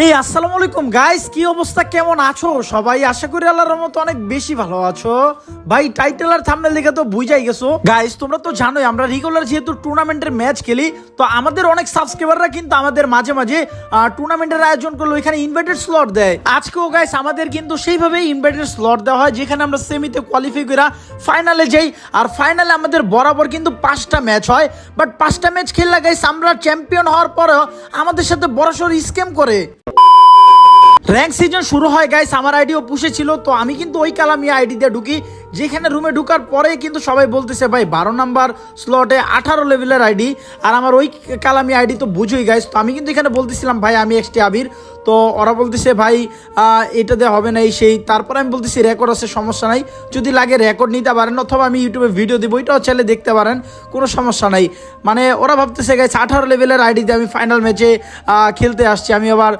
হে আসসালামু আলাইকুম। গাইস কি অবস্থা? কেমন আছো? সবাই আশা করি আল্লাহর রহমতে অনেক বেশি ভালো আছো। ভাই টাইটেল আর থাম্বনেল দেখে তো বুঝাই গেছো। গাইস তোমরা তো জানোই, আমরা রেগুলার যেহেতু টুর্নামেন্টের ম্যাচ খেলি, তো আমাদের অনেক সাবস্ক্রাইবাররা কিন্তু আমাদের মাঝে মাঝে টুর্নামেন্টের আয়োজন করল এখানে ইনভাইটেড স্লট দেয়। আজকেও গাইস আমাদের কিন্তু সেইভাবেই ইনভাইটেড স্লট দেওয়া হয়, যেখানে আমরা সেমিতে কোয়ালিফাই করে ফাইনালে যাই। আর ফাইনালে আমাদের বরাবর কিন্তু পাঁচটা ম্যাচ হয়। বাট পাঁচটা ম্যাচ খেললে গাইস আমরা চ্যাম্পিয়ন হওয়ার পরেও আমাদের সাথে বড়সড় স্ক্যাম করে। র্যাঙ্ক সিজন শুরু হয় গাইস আমার আইডিও পুষেছিল তো আমি কিন্তু ওই কালামি আইডি দিয়ে ঢুকি। যেখানে রুমে ঢুকার পরে কিন্তু সবাই বলতেছে, ভাই, বারো নাম্বার স্লটে আঠারো লেভেলের আইডি আর আমার ওই কালামি আইডি তো বুঝোই গাইস তো আমি কিন্তু এখানে বলতেছিলাম, ভাই, আমি এক্সটি আবির। তো ওরা বলতেছে, ভাই এটা দিয়ে হবে না এই সেই। তারপরে আমি বলতেছি রেকর্ড আছে, সমস্যা নাই। যদি লাগে রেকর্ড নিতে পারেন, অথবা আমি ইউটিউবে ভিডিও দেবো ওইটাও চাইলে দেখতে পারেন, কোনো সমস্যা নাই। মানে ওরা ভাবতেছে গাইস আঠারো লেভেলের আইডি দিয়ে আমি ফাইনাল ম্যাচে খেলতে আসছি। আমি আবার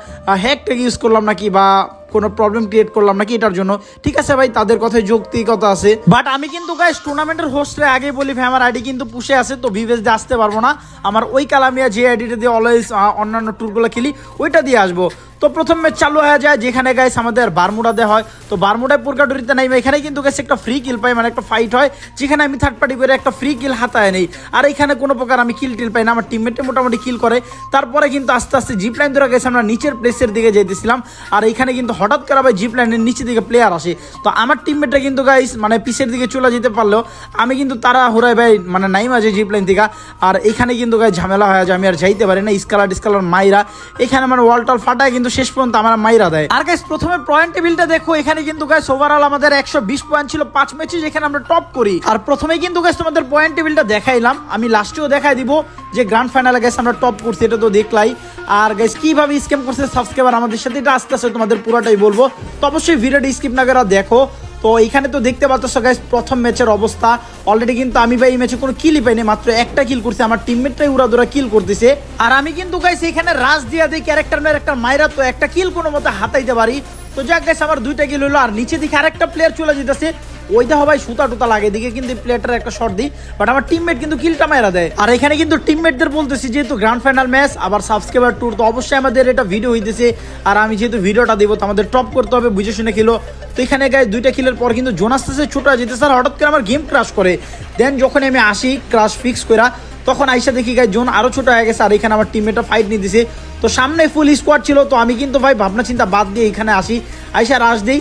হ্যাক ট্যাগ ইউজ করলাম নাকি বা কোনো প্রবলেম ক্রিয়েট করলাম নাকি এটার জন্য। ঠিক আছে ভাই, তাদের কথায় যৌক্তিকতা আছে। বাট আমি কিন্তু গাইস টুর্নামেন্টের হোস্টে আগে বলি, ভাই, আমার আইডি কিন্তু পুষে আছে, তো ভিভেস দিয়ে আসতে পারব না। আমার ওই কালামিয়া যে আইডিটা দিয়ে অলওয়েজ অন্যান্য ট্যুরগুলো খেলি, ওইটা দিয়ে আসব। তো প্রথম ম্যাচ চালু হয়ে যায়, যেখানে গাইস আমাদের বারমুডাতে হয়। তো বারমুডায় পুরকাটুরিতে নাই এখানে কিন্তু গাইস একটা ফ্রি কিল পাই মানে একটা ফাইট হয়, যেখানে আমি থার্ড পার্টি করে একটা ফ্রি কিল হাতায় নেই। আর এখানে কোনো প্রকার আমি কিল টিল পাই না, আমার টিমমেটে মোটামুটি কিল করে। তারপরে কিন্তু আস্তে আস্তে জিপ লাইন ধরে গেছে আমরা নিচের প্লেসের দিকে যেতেছিলাম আর এখানে কিন্তু হঠাৎ করে আবার জিপ লাইনের নিচের দিকে প্লেয়ার আসে। তো আমার টিমমেটটা কিন্তু গাইস মানে পিছের দিকে চলে যেতে পারলেও, আমি কিন্তু তারা হুরাই ভাই মানে নাই মাঝে জিপ লাইন থেকে। আর এখানে কিন্তু গাইস ঝামেলা হয়ে যায়, আমি আর যাইতে পারি না স্কালার ডিসকালার মাইরা। এখানে আমার ওয়াল টল ফাটায় কিন্তু শেষ পর্যন্ত আমার মাইরা দেয়। আর গাইস প্রথমে পয়েন্ট টেবিলটা দেখো, এখানে কিন্তু গাইস ওভারঅল আমাদের একশো বিশ পয়েন্ট ছিল পাঁচ ম্যাচে যেখানে আমরা টপ করি। আর প্রথমেই কিন্তু গাইস তোমাদের পয়েন্ট টেবিলটা দেখাইলাম। আমি লাস্টেও দেখাই দিব যে গ্র্যান্ড ফাইনালে গাইস আমরা টপ করছি, এটা তো দেখলাই। আর গাইস কীভাবে স্ক্যাম করছে সাবস্ক্রাইবার আমাদের সাথে, এটা আস্তে আস্তে তোমাদের পুরোটাই বলব। তো অবশ্যই ভিডিওটা স্কিপ না করে দেখো। তো এখানে তো দেখতে পাচ্ছ গাইস প্রথম ম্যাচের অবস্থা। অলরেডি কিন্তু আমি ভাই এই ম্যাচে কোনো কিলই পাইনি, মাত্র একটা কিল করছে। আমার টিমমেটটাই উড়াদুরা কিল করতেছে। আর আমি কিন্তু গাইস এখানে রাজ দিয়া দিই ক্যারেক্টার মেয়ের একটা মায়েরা তো একটা কিল কোনো মতো হাতাইতে পারি। তো যাক গাইস আমার দুইটা কিল হলো, আর নিচে দিকে আরেকটা প্লেয়ার চলে যেতেছে। ওইটা হবাই সুতা টুতা লাগে দিকে কিন্তু প্লেয়ারটার একটা শট দিই বাট আমার টিমমেট কিন্তু কিলটা মারা দেয়। আর এখানে কিন্তু টিমমেটদের বলতেছি, যেহেতু গ্র্যান্ড ফাইনাল ম্যাচ আবার সাবস্ক্রাইবার ট্যুর তো অবশ্যই আমাদের এটা ভিডিও হইতেছে। আর আমি যেহেতু ভিডিওটা দেবো, তো আমাদের টপ করতে হবে, বুঝে শুনে খেলো। তো এখানে গায়ে দুইটা কিলের পর কিন্তু জোন আস্তে আস্তে ছোটো যেতে স্যার হঠাৎ করে আমার গেম ক্রাশ করে। দেন যখন আমি আসি ক্রাশ ফিক্স করা তখন আইসা দেখি গায়ে জোন আরও ছোট হয়ে গেছে, আর এখানে আমার টিমমেটটা ফাইট নিয়ে দিছে তো সামনে ফুল স্কোয়াড ছিল, তো আমি কিন্তু ভাই ভাবনা চিন্তা বাদ দিয়ে এখানে আসি। আইসা রাশ দিই।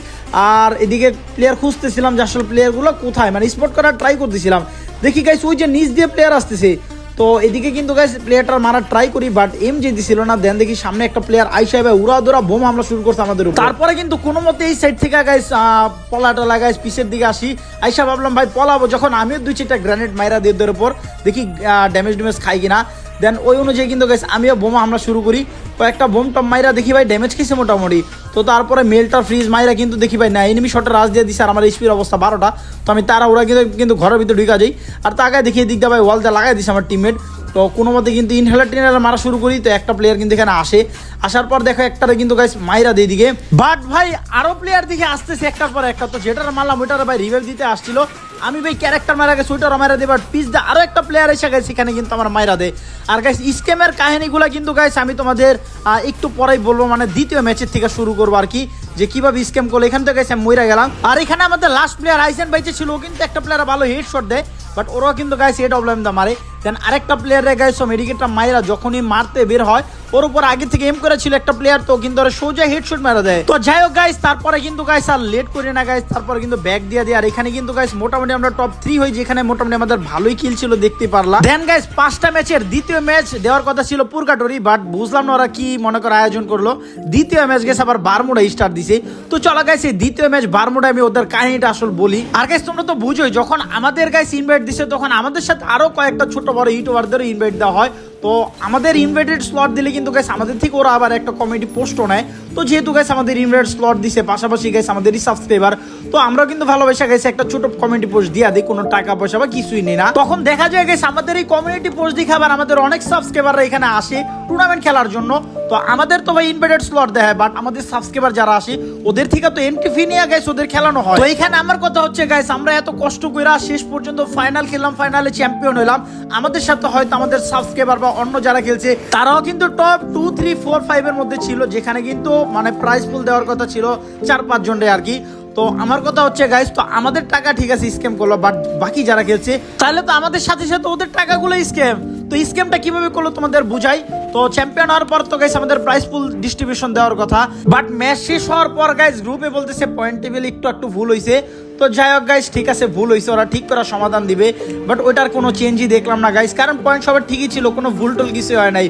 আর এদিকে প্লেয়ার খুঁজতেছিলাম যে আসলে প্লেয়ারগুলো কোথায়। মানে স্পট করার ট্রাই করতেছিলাম। দেখি গাইস ওই যে নিচ দিয়ে প্লেয়ার আসতেছে। তো এদিকে কিন্তু গাইস প্লেয়ারটা মারার ট্রাই করি বাট এম যে দিছিল না। দেন দেখি সামনে একটা প্লেয়ার আইসা ভাই উড়া দৌড়া বোম হামলা শুরু করছে আমাদের তারপরে কিন্তু কোনো মতে এই সাইড থেকে গাইস পলা পলাটা লাগাইস পিছের দিকে আসি। আইসা ভাবলাম, ভাই, পলাবো। যখন আমিও দুই চারটা গ্রানেড মাইরা দিয়ে ওদের উপর দেখি ড্যামেজ ড্যামেজ খাই কিনা। দেন ওই অনুযায়ী কিন্তু গেছে আমিও বোমা আমরা শুরু করি। কয়েকটা বোম টম মাইরা দেখি ভাই ড্যামেজ খেয়েছে মোটামুটি। তো তারপরে মেলটা ফ্রিজ মাইরা কিন্তু দেখি ভাই, না এনিমি শটে রাজ দিয়ে দিছে আর আমার স্পির অবস্থা বারোটা। তো আমি তারা ওরা কিন্তু কিন্তু ঘরের ভিতরে ঢুকা যাই। আর তাকে দেখি এদিকটা ভাই ওয়ালটা লাগাই দিছে আমার টিমমেট তো কোনো মতে কিন্তু ইনহেলার টিনহেলার মারা শুরু করি তো একটা প্লেয়ার কিন্তু এখানে আসে। আসার পর দেখো একটারে কিন্তু গাইস মাইরা দিয়ে দিকে বাট ভাই, আরও প্লেয়ার দিকে আসতেছে একটার পর একটা। তো যেটার মারলাম ওইটার ভাই রিভেল দিতে আসছিল। আমি ভাই ক্যারেক্টার মারা গেছে ওইটার মারা দেয় বাট পিস দা আরও একটা প্লেয়ার এসে গেছে সেখানে কিন্তু আমার মাইরা দেয়। আর গাইস স্কেমের কাহিনীগুলো কিন্তু গাইস আমি তোমাদের একটু পরেই বলব মানে দ্বিতীয় ম্যাচের থেকে শুরু করব আর কি। যে কীভাবে স্ক্যাম করল, এখান থেকে আমি মইরা গেলাম। আর এখানে আমাদের লাস্ট প্লেয়ার আইসেন বাইচে ছিল কিন্তু একটা প্লেয়ার ভালো হেড শট দেয় বাট ওরাও কিন্তু গাইস হেড অবলেম দা মারে। দেন আরেকটা প্লেয়ারে গাইস মেডিকেটটা মাইরা যখনই মারতে বের হয়, ওর উপর আগে থেকে এম করে ছিল একটা প্লেয়ার তো কিন্তু ওরা সোজা হেডশট মারা দেয়। তো যাই হোক গাইস তারপরে কিন্তু গাইস আর লেট করি না গাইস তারপরে কিন্তু ব্যাক দিয়ে দিই। আর এখানে কিন্তু গাইস মোটামুটি আমরা টপ থ্রি হই, যেখানে মোটামুটি আমাদের ভালোই কিল ছিল, দেখতে পারলাম দেন গাইস পাঁচটা ম্যাচের দ্বিতীয় ম্যাচ দেওয়ার কথা ছিল পুরকাটরি বাট বুঝলাম না ওরা কি মনে করে আয়োজন করল। দ্বিতীয় ম্যাচ গেছে আবার বারমুডা স্টার দিছে। তো চলো গাইস এই দ্বিতীয় ম্যাচ বারমুডা আমি ওদের কাহিনীটা আসল বলি। আর গাইস তোমরা তো বুঝোই, যখন আমাদের গাইস ইনভাইট দিছে, তখন আমাদের সাথে আরও কয়েকটা ছোট বড় ইউটিউবারদেরও ইনভাইট দেওয়া হয়। তো আমাদের ইনভাইটেড স্লট দিলে কিন্তু গাইস আমাদের থেকে ওরা আবার একটা কমেডি পোস্টও নেয়। তো যেহেতু গাইস আমাদের ইনভাইটেড স্লট দিছে, পাশাপাশি গাইস আমাদেরই সাবস্ক্রাইবার তো আমরা কিন্তু ভালোবাসা গেছে একটা ছোট কমেডি পোস্ট দিয়া দিই, কোনো টাকা পয়সা বা কিছুই নেই না। তখন দেখা যায় গেছে আমাদের এই কমিউনিটি পোস্ট দেখে আবার আমাদের অনেক সাবস্ক্রাইবাররা এখানে আসে টুর্নামেন্ট খেলার জন্য। তো আমাদের তো ভাই ইনভাইটেড স্লট দেয় বাট আমাদের সাবস্ক্রাইবার যারা আসে, ওদের থেকে তো এন্ট্রি ফি নিয়ে গাইস ওদের খেলানো হয়। তো এখানে আমার কথা হচ্ছে গাইস আমরা এত কষ্ট কইরা শেষ পর্যন্ত ফাইনাল খেললাম ফাইনালে চ্যাম্পিয়ন হলাম আমাদের সাথে হয়তো আমাদের সাবস্ক্রাইবার বা অন্য যারা খেলছে, তারাও কিন্তু top two three four five এর মধ্যে ছিল, যেখানে কিন্তু মানে প্রাইজ ফুল দেওয়ার কথা ছিল চার, পাঁচ জনের আর কি। তো আমার কথা হচ্ছে গাইস তো আমাদের টাকা ঠিক আছে স্ক্যাম করল বাট বাকি যারা খেলছে, তাহলে তো আমাদের সাথে সাথে ওদের টাকাগুলো স্ক্যাম তো স্ক্যামটা কীভাবে করল তোমাদের বুঝাই? তো চ্যাম্পিয়ন হওয়ার পর তো গাইস আমাদের প্রাইস ফুল ডিস্ট্রিবিউশন দেওয়ার কথা বাট ম্যাচ শেষ হওয়ার পর গাইস গ্রুপে বলতেছে পয়েন্ট টেবিল একটু একটু ভুল হয়েছে তো যাই হোক গাইস ঠিক আছে, ভুল হয়েছে ওরা ঠিক করার সমাধান দিবে বাট ওইটার কোনো চেঞ্জই দেখলাম না গাইস কারণ পয়েন্ট সবার ঠিকই ছিল, কোনো ভুল টুল কিছু হয় নাই।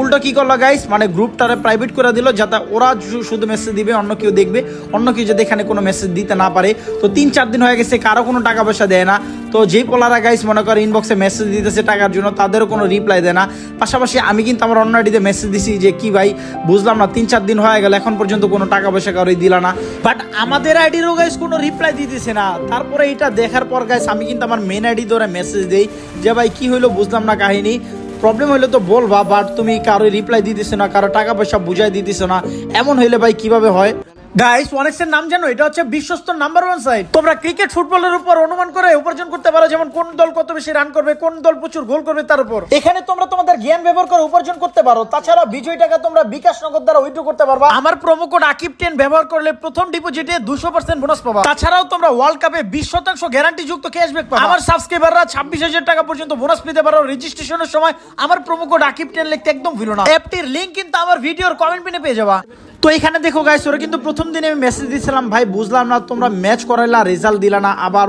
উল্টো কি করল গাইস মানে গ্রুপটারে প্রাইভেট করে দিল, যাতে ওরা শুধু মেসেজ দিবে, অন্য কেউ দেখবে, অন্য কেউ যাতে এখানে কোনো মেসেজ দিতে না পারে। তো তিন চার দিন হয়ে গেছে, কারও কোনো টাকা পয়সা দেয় না। তো যেই পোলারা গাইস মনে করে ইনবক্সে মেসেজ দিতেছে টাকার জন্য, তাদেরও কোনো রিপ্লাই দেয় না। পাশাপাশি আমি কিন্তু আমার অন্য আইডিতে মেসেজ দিছি যে, কি ভাই, বুঝলাম না, তিন চার দিন হয়ে গেল, এখন পর্যন্ত কোনো টাকা পয়সা কারোই দিলা না। বাট আমাদের আইডিরও গাইস কোনো রিপ্লাই দিতেছে না। তারপরে এটা দেখার পর গাইস আমি কিন্তু আমার মেন আইডি ধরে মেসেজ দিই যে, ভাই, কি হইল, বুঝলাম না কাহিনী। প্রবলেম হইলে তো বলবা বাট তুমি কারও রিপ্লাই দিতেছো না, কারও টাকা পয়সা বুঝাই দিতেছো না। এমন হইলে ভাই কীভাবে হয়? গাইস ওয়ানেক্সের নাম জানো? এটা হচ্ছে বিশ্বস্ত নাম্বার ওয়ান সাইট তোমরা ক্রিকেট ফুটবলের উপর অনুমান করে উপার্জন করতে পারো, যেমন কোন দল কত বেশি রান করবে, কোন দল প্রচুর গোল করবে তার উপর। এখানে তোমরা তোমাদের জ্ঞান ব্যবহার করে উপার্জন করতে পারো, তাছাড়া বিজয় টাকা তোমরা বিকাশ নগদ দ্বারা উইথড্র করতে পারবা। আমার প্রোমো কোড আকিব টেন ব্যবহার করলে প্রথম ডিপোজিটে দুশো পার্সেন্ট বোনাস পাবা। তাছাড়াও তোমরা ওয়ার্ল্ড কাপে বিশ শতাংশ গ্যারান্টি যুক্ত ক্যাশব্যাক পাবা। আমার সাবস্ক্রাইবাররা ছাব্বিশ হাজার টাকা পর্যন্ত বোনাস পেতে পারো। রেজিস্ট্রেশনের সময় আমার প্রোমো কোড আকিব টেন লিখতে একদম ভুলো না। অ্যাপটির লিঙ্ক কিন্তু আমার ভিডিওর কমেন্ট পিনে পেয়ে যাবা। তো এখানে দেখো গাইস ওরা কিন্তু প্রথম দিনে আমি মেসেজ দিয়েছিলাম ভাই, বুঝলাম না, তোমরা ম্যাচ করাইলা রেজাল্ট দিলা না, আবার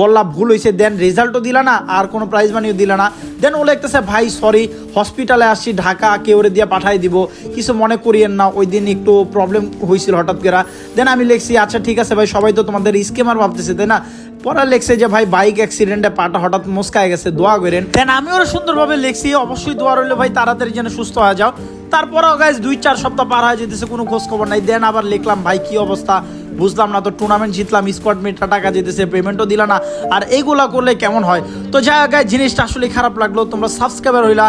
বললা ভুল হয়েছে দেন রেজাল্টও দিলা না, আর কোনো প্রাইজ মানিও দিলা না। দেন ও লিখতেছে, ভাই সরি হসপিটালে আসছি, ঢাকা কেউ দিয়ে পাঠাই দিব, কিছু মনে করিয়েন না, ওই দিন একটু প্রবলেম হয়েছিল হঠাৎ করে। দেন আমি লিখছি আচ্ছা ঠিক আছে ভাই, সবাই তো তোমাদের স্কেমার ভাবতেছে, তাই না? পরে লেখছে যে, ভাই বাইক অ্যাক্সিডেন্টে পাটা হঠাৎ মুসকায় গেছে, দোয়া করেন। দেন আমি ওরা সুন্দরভাবে লিখছি, অবশ্যই দোয়া রইলে ভাই, তাড়াতাড়ি যেন সুস্থ হয়ে যাও। তারপরেও গাইজ দুই চার সপ্তাহ পার হয়ে যেতেছে, কোনো খোঁজ খবর নাই। দেন আবার লিখলাম, ভাই, কি অবস্থা? বুঝলাম না, তো টুর্নামেন্ট জিতলাম স্কোয়াড মিটটা টাকা যেতেছে পেমেন্টও দিলা না। আর এইগুলা করলে কেমন হয়? তো হোক জিনিসটা আসলে খারাপ লাগল। তোমরা সাবস্ক্রাইবার হইলা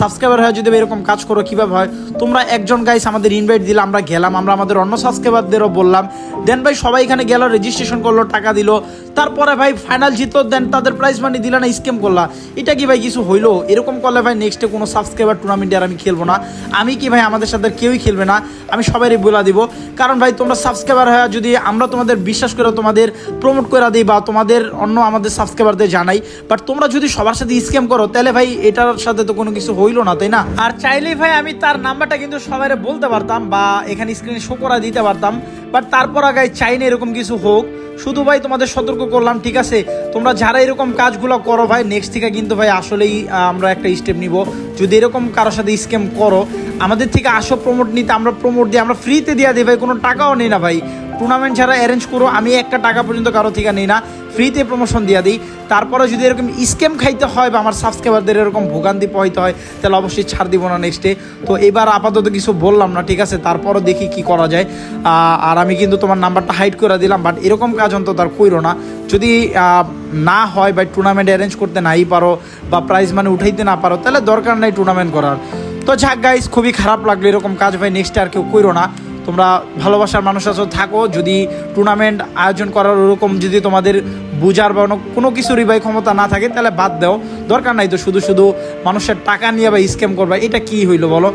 সাবস্ক্রাইবার হয়ে যদি এরকম কাজ করো, কীভাবে হয়? তোমরা একজন গাইস আমাদের ইনভাইট দিলে, আমরা গেলাম, আমরা আমাদের অন্য সাবস্ক্রাইবারদেরও বললাম। দেন ভাই সবাই এখানে গেল রেজিস্ট্রেশন করল, টাকা দিল। তারপরে ভাই ফাইনাল জিতলো দেন তাদের প্রাইজ মানি দিলা না স্কেম করলা। এটা কি ভাই কিছু হইল? এরকম করলে ভাই নেক্সটে কোনো সাবস্ক্রাইবার টুর্নামেন্টে আর আমি খেলব না। আমি কি ভাই আমাদের সাথে কেউই খেলবে না? আমি সবারই বলে দিব। কারণ ভাই তোমরা সাবস্ক্রাইবার হয়ে যদি আমরা তোমাদের বিশ্বাস করে তোমাদের প্রমোট করে দিই বা তোমাদের অন্য আমাদের সাবস্ক্রাইবারদের জানাই। বাট তোমরা যদি সবার সাথে স্ক্যাম করো, তাহলে ভাই এটার সাথে তো কোনো কিছু হইল না, তাই না? আর চাইলেই ভাই আমি তার নাম্বারটা কিন্তু সবাই বলতে পারতাম বা এখানে স্ক্রিনে শো করা দিতে পারতাম। বাট তারপর আগে চাই না এরকম কিছু হোক। শুধু ভাই তোমাদের সতর্ক করলাম, ঠিক আছে? তোমরা যারা এরকম কাজগুলো করো ভাই নেক্সট থেকে কিন্তু ভাই আসলেই আমরা একটা স্টেপ নিব। যদি এরকম কারোর সাথে স্ক্যাম করো, আমাদের থেকে আসো প্রমোট নিতে, আমরা প্রমোট দিই আমরা ফ্রিতে দিয়ে দিই ভাই, কোনো টাকাও নেই না ভাই। টুর্নামেন্ট ছাড়া অ্যারেঞ্জ করো, আমি একটা টাকা পর্যন্ত কারও থেকে নিই না। ফ্রিতে প্রমোশন দিয়ে দিই। তারপরে যদি এরকম স্ক্যাম খাইতে হয় বা আমার সাবস্ক্রাইবারদের এরকম ভোগান্তি পোহাইতে হয়, তাহলে অবশ্যই ছাড় দিব না নেক্সটে তো এবার আপাতত কিছু বললাম না, ঠিক আছে? তারপরও দেখি কি করা যায়। আর আমি কিন্তু তোমার নাম্বারটা হাইড করে দিলাম বাট এরকম কাজ অন্তত আর কইরো না। যদি না হয় বা টুর্নামেন্ট অ্যারেঞ্জ করতে নাই পারো বা প্রাইজ মানে উঠাইতে না পারো, তাহলে দরকার নাই টুর্নামেন্ট করার। তো যাক গাইজ খুবই খারাপ লাগল এরকম কাজ ভাই নেক্সট আর কেউ কইরো না। তোমরা ভালোবাসার মানুষ আছো থাকো। যদি টুর্নামেন্ট আয়োজন করার ওরকম যদি তোমাদের বুঝার বা কোনো কিছুরই ভাই ক্ষমতা না থাকে তাহলে বাদ দাও। দরকার নাই তো শুধু শুধু মানুষের টাকা নিয়ে বা স্ক্যাম করবা। এটা কি হইল বলো?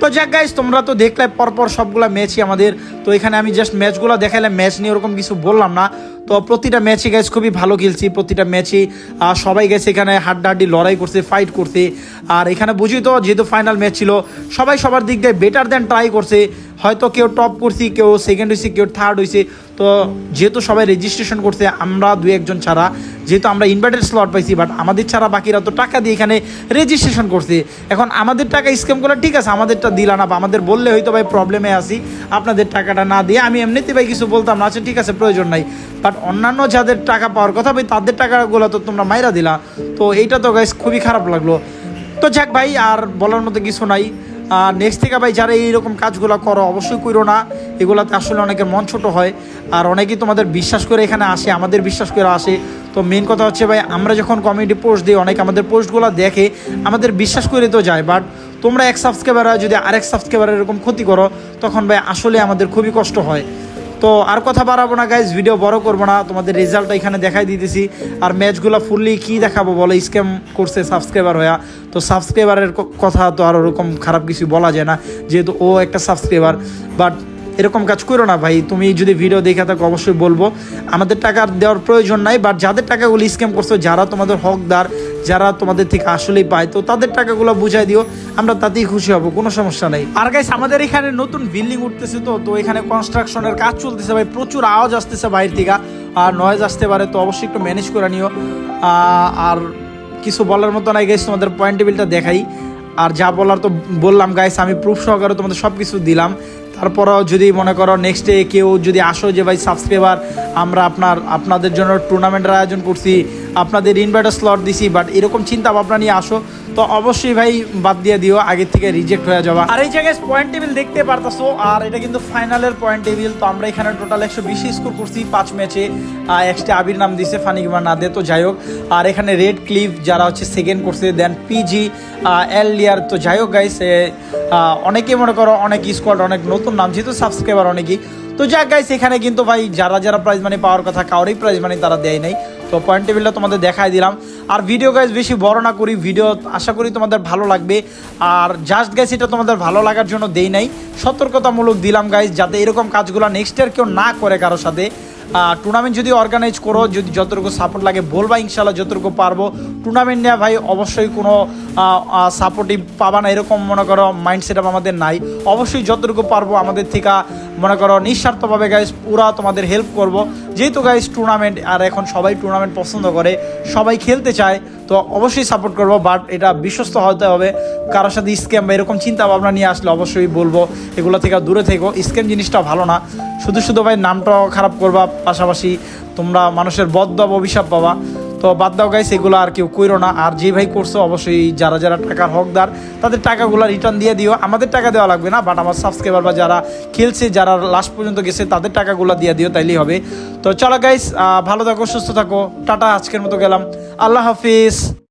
তো যাক গাইজ তোমরা তো দেখলে পরপর সবগুলা ম্যাচই আমাদের। তো এখানে আমি জাস্ট ম্যাচগুলো দেখাইলে ম্যাচ নিয়ে ওরকম কিছু বললাম না। তো প্রতিটা ম্যাচই গাইজ খুবই ভালো খেলছি। প্রতিটা ম্যাচই আহ, সবাই গেছে এখানে হাড্ডাহাড্ডি লড়াই করছে ফাইট করছে। আর এখানে বুঝি তো যেহেতু ফাইনাল ম্যাচ ছিল সবাই সবার দিক দিয়ে বেটার দেন ট্রাই করছে। হয়তো কেউ টপ করছি, কেউ সেকেন্ড হয়েছে কেউ থার্ড হয়েছে তো যেহেতু সবাই রেজিস্ট্রেশন করছে, আমরা দু একজন ছাড়া, যেহেতু আমরা ইনভার্টার স্লট পাইছি বাট আমাদের ছাড়া বাকিরা তো টাকা দিয়ে এখানে রেজিস্ট্রেশন করছে। এখন আমাদের টাকা স্ক্যাম করলে ঠিক আছে, আমাদেরটা দিলা না, বা আমাদের বললে হয়তো ভাই প্রবলেমে আসি আপনাদের টাকাটা না দিয়ে আমি এমনিতে ভাই কিছু বলতাম না আচ্ছা ঠিক আছে, প্রয়োজন নাই। বাট অন্যান্য যাদের টাকা পাওয়ার কথা ভাই, তাদের টাকাগুলো তো তোমরা মাইরা দিলা। তো এইটা তো গাইস খুবই খারাপ লাগল। তো যাক ভাই, আর বলার মতো কিছু নাই। আর নেক্সট থেকে ভাই যারা এইরকম কাজগুলো করো, অবশ্যই করো না। এগুলাতে আসলে অনেকের মন ছোট হয়। আর অনেকেই তোমাদের বিশ্বাস করে এখানে আসে, আমাদের বিশ্বাস করে আসে। তো মেন কথা হচ্ছে ভাই, আমরা যখন কমেডি পোস্ট দিই, অনেকে আমাদের পোস্টগুলো দেখে, আমাদের বিশ্বাস করে তো যায়। বাট তোমরা এক সাবস্ক্রাইবার যদি আরেক সাবস্ক্রাইবার এরকম ক্ষতি করো, তখন ভাই আসলে আমাদের খুবই কষ্ট হয়। তো আর কথা বাড়াবো না গাইজ ভিডিও বড় করব না। তোমাদের রেজাল্টটা এখানে দেখাই দিতেছি। আর ম্যাচগুলো ফুললি কি দেখাবো বলো স্ক্যাম করছে সাবস্ক্রাইবার হয়ে তো সাবস্ক্রাইবারের কথা তো আর ওরকম খারাপ কিছু বলা যায় না, যেহেতু ও একটা সাবস্ক্রাইবার বাট এরকম কাজ করো না ভাই, তুমি যদি ভিডিও দেখে থাকো, অবশ্যই বলব, আমাদের টাকা দেওয়ার প্রয়োজন নাই বাট যাদের টাকাগুলো স্ক্যাম করছ, যারা তোমাদের হকদার, যারা তোমাদের থেকে আসলেই পায়, তো তাদের টাকাগুলো বুঝাই দিও, আমরা তাতেই খুশি হব, কোনো সমস্যা নেই। আর গাইস আমাদের এখানে নতুন বিল্ডিং উঠতেছে তো তো এখানে কনস্ট্রাকশনের কাজ চলতেছে ভাই, প্রচুর আওয়াজ আসতেছে বাইরে থেকে, আর নয়েজ আসতে পারে, তো অবশ্যই একটু ম্যানেজ করে নিও। আর কিছু বলার মতো নাই গাইস তোমাদের পয়েন্ট টেবিলটা দেখাই। আর যা বলার তো বললাম গাইস আমি প্রুফ সহকারে তোমাদের সব কিছু দিলাম। তারপরও যদি মনে করো নেক্সট ডে কেউ যদি আসো যে ভাই সাবস্ক্রাইবার আমরা আপনার, আপনাদের জন্য টুর্নামেন্টের আয়োজন করছি, আপনাদের ইনভার্টার স্লট দিছি বাট এরকম চিন্তা ভাবনা নিয়ে আসো। তো অবশ্যই ভাই বাদ দিয়ে দিও আগের থেকে রিজেক্ট হয়ে যাওয়া। আর এই জায়গায় পয়েন্ট টেবিল দেখতে পারতাছো, আর এটা কিন্তু ফাইনালের পয়েন্ট টেবিল তো আমরা এখানে টোটাল একশো বিশ স্কোর করছি পাঁচ ম্যাচে এক্সট্রা আবির নাম দিছে ফানি কিংবা না দে, তো যাই হোক। আর এখানে রেড ক্লিফ যারা হচ্ছে সেকেন্ড করছে দেন পিজি এল লিয়ার তো যাই হোক গাইস অনেকেই মনে করো অনেক স্কোয়াড অনেক নতুন নাম, যেহেতু সাবস্ক্রাইবার অনেকই তো যাক গাইস এখানে কিন্তু ভাই যারা যারা প্রাইজ মানি পাওয়ার কথা, কারোরই প্রাইজ মানি তারা দেয় নাই। তো পয়েন্ট টেবিলটা তোমাদের দেখাই দিলাম। আর ভিডিও গাইজ বেশি বড় না করি ভিডিও আশা করি তোমাদের ভালো লাগবে। আর জাস্ট গাইস এটা তোমাদের ভালো লাগার জন্য দেই নাই। সতর্কতামূলক দিলাম গাইজ যাতে এরকম কাজগুলো নেক্সট ইয়ার কেউ না করে কারোর সাথে। টুর্নামেন্ট যদি অর্গানাইজ করো, যদি যতটুকু সাপোর্ট লাগে, বলবা ইনশাল্লাহ যতটুকু পারব। টুর্নামেন্ট নেওয়া ভাই, অবশ্যই কোনো সাপোর্টিভ পাবা না, এরকম মনে করো মাইন্ড সেট আমাদের নাই। অবশ্যই যতটুকু পারব আমাদের থেকে, মনে করো, নিঃস্বার্থভাবে গাইজ পুরা তোমাদের হেল্প করব। যেহেতু গাইজ টুর্নামেন্ট আর এখন সবাই টুর্নামেন্ট পছন্দ করে, সবাই খেলতে চায়, তো অবশ্যই সাপোর্ট করব বাট এটা বিশ্বস্ত হতে হবে। কারোর সাথে স্ক্যাম বা এরকম চিন্তা ভাবনা নিয়ে আসলে অবশ্যই বলব, এগুলো থেকে দূরে থেকো। স্ক্যাম জিনিসটা ভালো না। শুধু শুধু ভাই নামটাও খারাপ করবা, পাশাপাশি তোমরা মানুষের বদ্ধ অভিশাপ পাবা। তো বাদ দাও গাইস এগুলো আর কেউ কইরো না। আর যে ভাই করছ, অবশ্যই যারা যারা টাকার হকদার, তাদের টাকাগুলো রিটার্ন দিয়ে দিও। আমাদের টাকা দেওয়া লাগবে না বাট আমার সাবস্ক্রাইবার বা যারা খেলছে, যারা লাস্ট পর্যন্ত গেছে, তাদের টাকাগুলো দিয়ে দিও, তাইলেই হবে। তো চলো গাইস ভালো থাকো, সুস্থ থাকো। টাটা, আজকের মতো গেলাম। আল্লাহ হাফিজ।